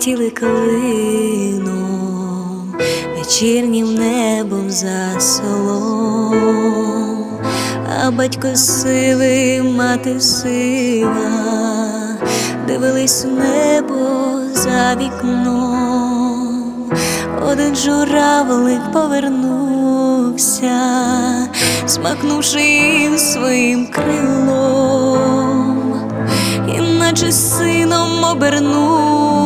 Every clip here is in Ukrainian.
летіли клином, вечірнім небом за селом, а батько сивий, мати сива, дивились в небо за вікном, один журавлик повернувся, смакнувши їм своїм крилом, іначе сином обернувся,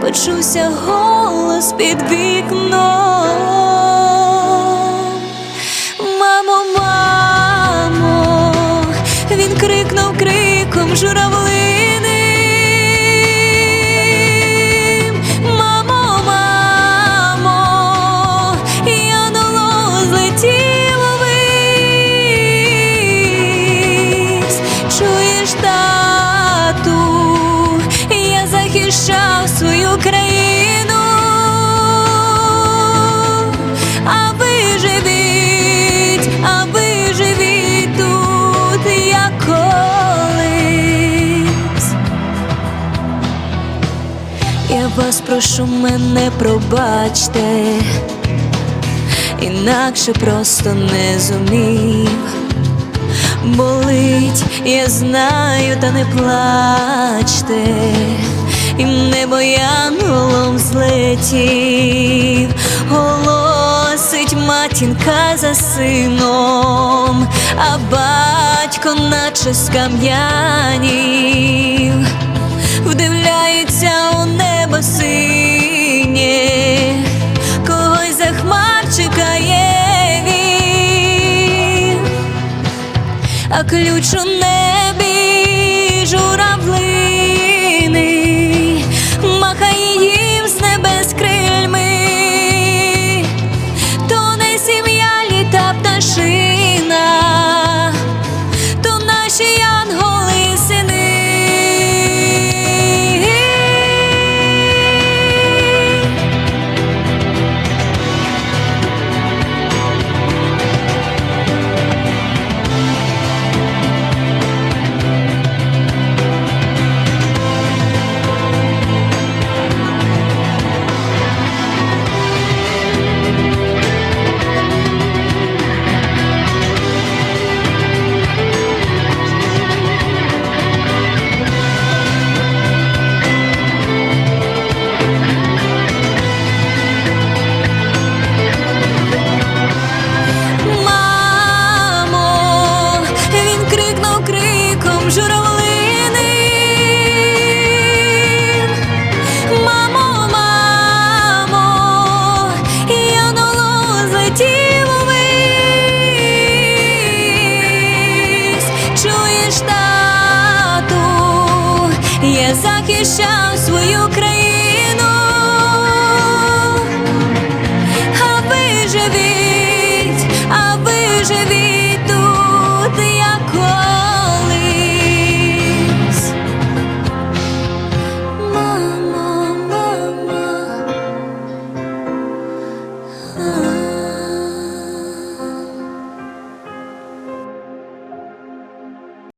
почувся голос під вікном. Мамо, мамо, він крикнув криком журавлиним. Захищав свою країну, а ви живіть, а ви живіть тут, як колись. Я вас прошу мене пробачте, інакше просто не зумів. Болить, я знаю, та не плачте, і небо янголом злетів, голосить матінка за сином, а батько наче скам'янів, вдивляється у небо синє, когось за чекає він. А ключ у небі янголо злетіло вись. Чуєш, тату, я захищав свою країну.